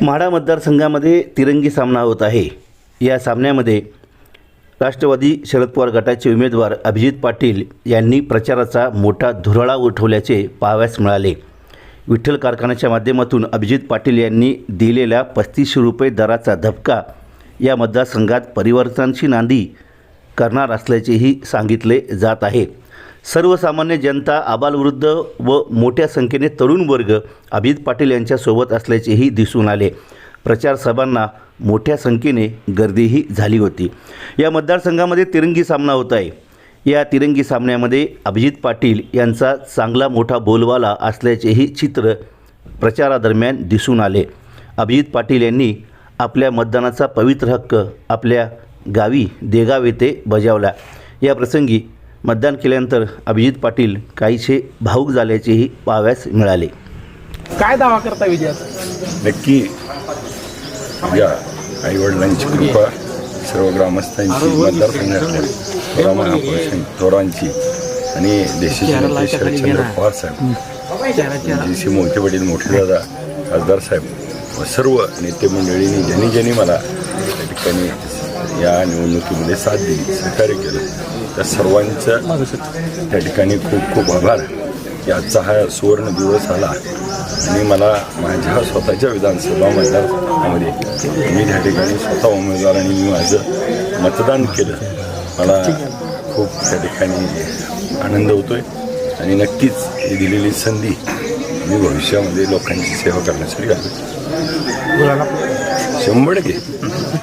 म्हाडा मतदारसंघामध्ये तिरंगी सामना होत आहे. या सामन्यामध्ये राष्ट्रवादी शरद पवार गटाचे उमेदवार अभिजित पाटील यांनी प्रचाराचा मोठा धुराळा उठवल्याचे पाहाव्यास मिळाले. विठ्ठल कारखान्याच्या माध्यमातून अभिजित पाटील यांनी दिलेल्या पस्तीसशे रुपये दराचा धपका या मतदारसंघात परिवर्तनाची नांदी करणार असल्याचेही सांगितले जात आहे. सर्वसामान्य जनता आबालवृद्ध व मोठ्या संख्येने तरुण वर्ग अभिजित पाटील यांच्यासोबत असल्याचेही दिसून आले. प्रचार सभांना मोठ्या संख्येने गर्दीही झाली होती. या मतदारसंघामध्ये तिरंगी सामना होत आहे. या तिरंगी सामन्यामध्ये अभिजित पाटील यांचा चांगला मोठा बोलवाला असल्याचेही चित्र प्रचारादरम्यान दिसून आले. अभिजित पाटील यांनी आपल्या मतदानाचा पवित्र हक्क आपल्या गावी देगाव येथे बजावला. या प्रसंगी मतदान केल्यानंतर अभिजित पाटील काहीसे भाऊक झाल्याचेही पाहाव्यास मिळाले. काय दावा करता विजयाचा नक्की या आईवडिलांची कृपा सर्व ग्रामस्थांची मतदारसंघातल्या थोरांची आणि देशाचे नेते शरदचंद्र पवार साहेब. जी सी मोहिते पाटील मोठे दादा खासदार साहेब व सर्व नेते मंडळींनी ज्यांनी ज्यांनी मला त्या ठिकाणी या निवडणुकीमध्ये साथ दिली. सहकार्य केलं. त्या सर्वांचं त्या ठिकाणी खूप खूप आभार. की आजचा हा सुवर्ण दिवस आला. आणि मला माझ्या स्वतःच्या विधानसभा मतदारसंघामध्ये मी त्या ठिकाणी स्वतः उमेदवार आणि मी माझं मतदान केलं. मला खूप त्या ठिकाणी आनंद होतोय. आणि नक्कीच ही दिलेली संधी मी भविष्यामध्ये लोकांची सेवा करण्यासाठी घालतो शंभर टक्के.